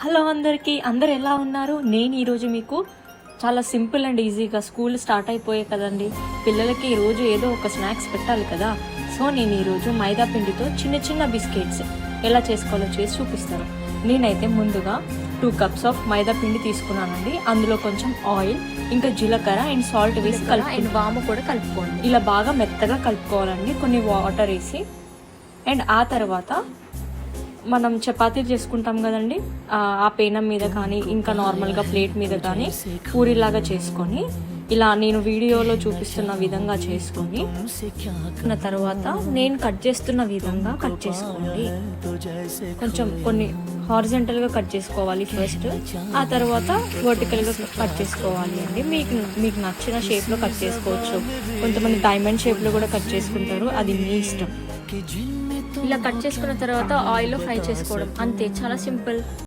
Hello అందరికీ. అందరు ఎలా ఉన్నారు? నేను ఈరోజు మీకు చాలా సింపుల్ అండ్ ఈజీగా స్కూల్ స్టార్ట్ అయిపోయాయి కదండి. పిల్లలకి ఈరోజు ఏదో ఒక స్నాక్స్ పెట్టాలి కదా. సో నేను ఈరోజు మైదా పిండితో చిన్న చిన్న బిస్కెట్స్ ఎలా చేసుకోవాలో చేసి చూపిస్తాను. నేనైతే ముందుగా టూ కప్స్ ఆఫ్ మైదా పిండి తీసుకున్నానండి. అందులో కొంచెం ఆయిల్ ఇంకా జీలకర్ర అండ్ సాల్ట్ వేసి కలిపి అండ్ వాము కూడా కలుపుకోండి. ఇలా బాగా మెత్తగా కలుపుకోవాలండి. కొన్ని వాటర్ వేసి. అండ్ ఆ తర్వాత మనం చపాతీలు చేసుకుంటాం కదండి. ఆ పేనం మీద కానీ ఇంకా నార్మల్గా ప్లేట్ మీద కానీ పూరిలాగా చేసుకొని ఇలా నేను వీడియోలో చూపిస్తున్న విధంగా చేసుకొని ఉన్న తర్వాత నేను కట్ చేస్తున్న విధంగా కట్ చేసుకోండి. కొంచెం కొన్ని హారిజెంటల్గా కట్ చేసుకోవాలి ఫస్ట్. ఆ తర్వాత వర్టికల్గా కట్ చేసుకోవాలి అండి. మీకు మీకు నచ్చిన షేప్లో కట్ చేసుకోవచ్చు. కొంతమంది డైమండ్ షేప్లో కూడా కట్ చేసుకుంటారు. అది మీ ఇష్టం. ఇలా కట్ చేసుకున్న తర్వాత ఆయిల్లో ఫ్రై చేసుకోవడం. అంతే చాలా సింపుల్.